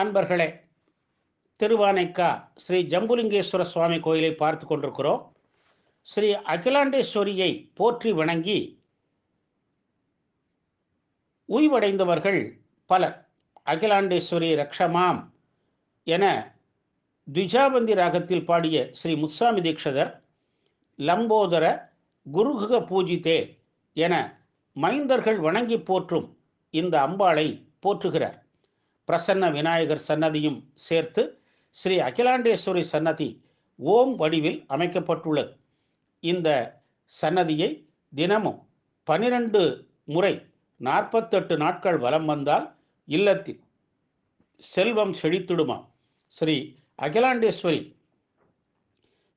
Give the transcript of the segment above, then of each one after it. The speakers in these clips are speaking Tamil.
அன்பர்களே திருவானைக்கா ஸ்ரீ ஜம்புலிங்கேஸ்வர சுவாமி கோயிலை பார்த்து கொண்டிருக்கிறோம். ஸ்ரீ அகிலாண்டேஸ்வரியை போற்றி வணங்கி உய்வடைந்தவர்கள் பலர். அகிலாண்டேஸ்வரி ரக்ஷமாம் என துஜாபந்தி ராகத்தில் பாடிய ஸ்ரீ முத்சாமி தீக்ஷதர் லம்போதர குருகுக பூஜிதே என மைந்தர்கள் வணங்கி போற்றும் இந்த அம்பாளை போற்றுகிறார். பிரசன்ன விநாயகர் சன்னதியும் சேர்த்து ஸ்ரீ அகிலாண்டேஸ்வரி சன்னதி ஓம் வடிவில் அமைக்கப்பட்டுள்ளது. இந்த சன்னதியை தினமும் பனிரெண்டு முறை நாற்பத்தெட்டு நாட்கள் வலம் வந்தால் இல்லத்தில் செல்வம் செழித்திடுமா? ஸ்ரீ அகிலாண்டேஸ்வரி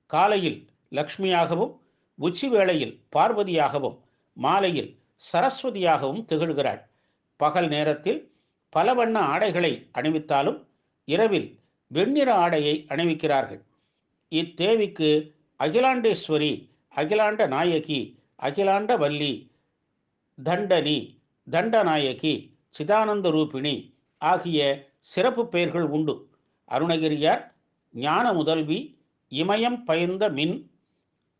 காலையில் லக்ஷ்மியாகவும் உச்சி வேளையில் பார்வதியாகவும் மாலையில் சரஸ்வதியாகவும் திகழ்கிறாள். பகல் நேரத்தில் பல வண்ண ஆடைகளை அணிவித்தாலும் இரவில் வெண்ணிற ஆடையை அணிவிக்கிறார்கள். இத்தேவிக்கு அகிலாண்டேஸ்வரி அகிலாண்ட நாயகி அகிலாண்ட வல்லி தண்டனி தண்டநாயகி சிதானந்த ரூபிணி ஆகிய சிறப்பு பெயர்கள் உண்டு. அருணகிரியார் ஞான முதல்வி இமயம் பயந்த மின்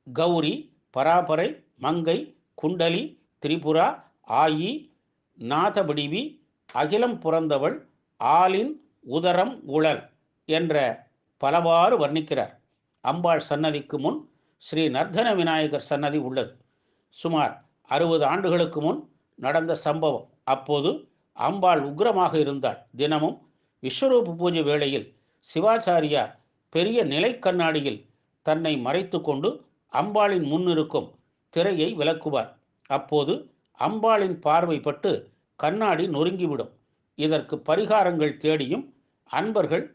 கௌரி பராபரை மங்கை குண்டலி திரிபுரா ஆயி நாதபிடிவி அகிலம் புறந்தவள் ஆளின் உதரம் உழல் என்ற பலவாறு வர்ணிக்கிறார். அம்பாள் சன்னதிக்கு முன் ஸ்ரீ நர்தன விநாயகர் சன்னதி உள்ளது. சுமார் அறுபது ஆண்டுகளுக்கு முன் நடந்த சம்பவம். அப்போது அம்பாள் உக்ரமாக இருந்தாள். தினமும் விஸ்வரூப பூஜை வேளையில் சிவாச்சாரியார் பெரிய நிலை கண்ணாடியில் தன்னை மறைத்து கொண்டு அம்பாளின் முன்னிருக்கும் திரையை விளக்குவார். அப்போது அம்பாளின் பார்வைப்பட்டு கண்ணாடி நொறுங்கிவிடும். இதற்கு பரிகாரங்கள் தேடியும் அன்பர்கள்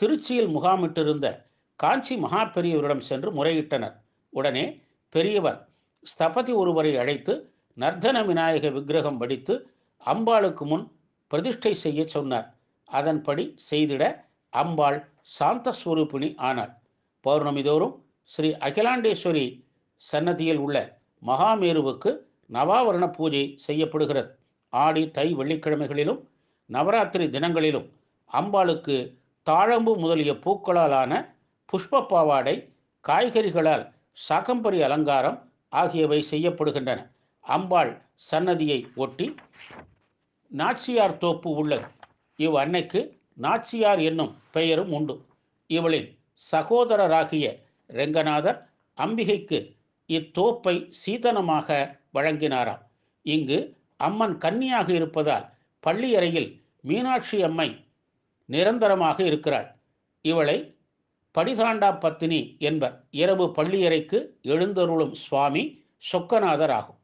திருச்சியில் முகாமிட்டிருந்த காஞ்சி மகா பெரியவரிடம் சென்று முறையிட்டனர். உடனே பெரியவர் ஸ்தபதி ஒருவரை அழைத்து நர்தன விநாயக விக்கிரகம் வடித்து அம்பாளுக்கு முன் பிரதிஷ்டை செய்ய சொன்னார். அதன்படி செய்திட அம்பாள் சாந்த ஸ்வரூபிணி ஆனாள். பௌர்ணமி தோறும் ஸ்ரீ அகிலாண்டேஸ்வரி சன்னதியில் உள்ள மகாமேருவுக்கு நவாவரண பூஜை செய்யப்படுகிறது. ஆடி தை வெள்ளிக்கிழமைகளிலும் நவராத்திரி தினங்களிலும் அம்பாளுக்கு தாழம்பு முதலிய பூக்களாலான புஷ்ப பாவாடை காய்கறிகளால் சாகம்பரி அலங்காரம் ஆகியவை செய்யப்படுகின்றன. அம்பாள் சன்னதியை ஒட்டி நாச்சியார் தோப்பு உள்ளது. இவ் அன்னைக்கு நாச்சியார் என்னும் பெயரும் உண்டு. இவளின் சகோதரராகிய ரெங்கநாதர் அம்பிகைக்கு இத்தோப்பை சீதனமாக வழங்கினாராம். இங்கு அம்மன் கன்னியாக இருப்பதால் பள்ளியறையில் மீனாட்சி அம்மை நிரந்தரமாக இருக்கிறாள். இவளை படிதாண்டா பத்தினி என்பர் இரவு பள்ளியறைக்கு எழுந்தருளும் சுவாமி சொக்கநாதர் ஆகும்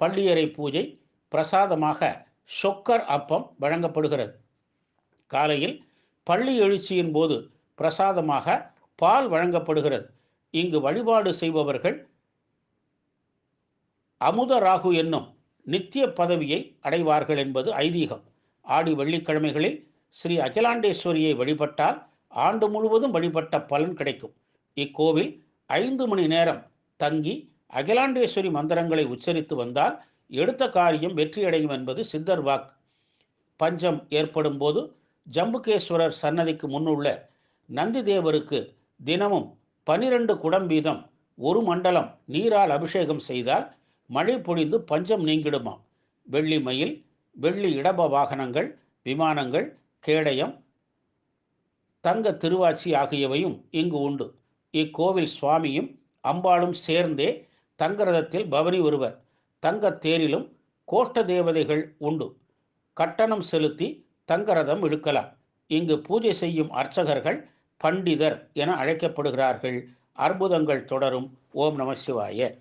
பள்ளியறை பூஜை பிரசாதமாக சொக்கர் அப்பம் வழங்கப்படுகிறது. காலையில் பள்ளி எழுச்சியின் போது பிரசாதமாக பால் வழங்கப்படுகிறது. இங்கு வழிபாடு செய்பவர்கள் அமுத ராகு என்னும் நித்திய பதவியை அடைவார்கள் என்பது ஐதீகம். ஆடி வெள்ளிக்கிழமைகளில் ஸ்ரீ அகிலாண்டேஸ்வரியை வழிபட்டால் ஆண்டு முழுவதும் வழிபட்ட பலன் கிடைக்கும். இக்கோவில் ஐந்து மணி நேரம் தங்கி அகிலாண்டேஸ்வரி மந்திரங்களை உச்சரித்து வந்தால் எடுத்த காரியம் வெற்றியடையும் என்பது சித்தர் வாக்கு. பஞ்சம் ஏற்படும் போது ஜம்புகேஸ்வரர் சன்னதிக்கு முன்னுள்ள நந்தி தேவருக்கு தினமும் பனிரெண்டு குடம் வீதம் ஒரு மண்டலம் நீரால் அபிஷேகம் செய்தால் மழை பொழிந்து பஞ்சம் நீங்கிடுமாம். வெள்ளி மயில் வெள்ளி இடப வாகனங்கள் விமானங்கள் கேடயம் தங்க திருவாச்சி ஆகியவையும் இங்கு உண்டு. இக்கோவில் சுவாமியும் அம்பாளும் சேர்ந்தே தங்கரதத்தில் பவனி ஒருவர். தங்கத் தேரிலும் கோஷ்ட தேவதைகள் உண்டு. கட்டணம் செலுத்தி தங்கரதம் இழுக்கலாம். இங்கு பூஜை செய்யும் அர்ச்சகர்கள் பண்டிதர் என அழைக்கப்படுகிறார்கள். அற்புதங்கள் தொடரும். ஓம் நம சிவாய.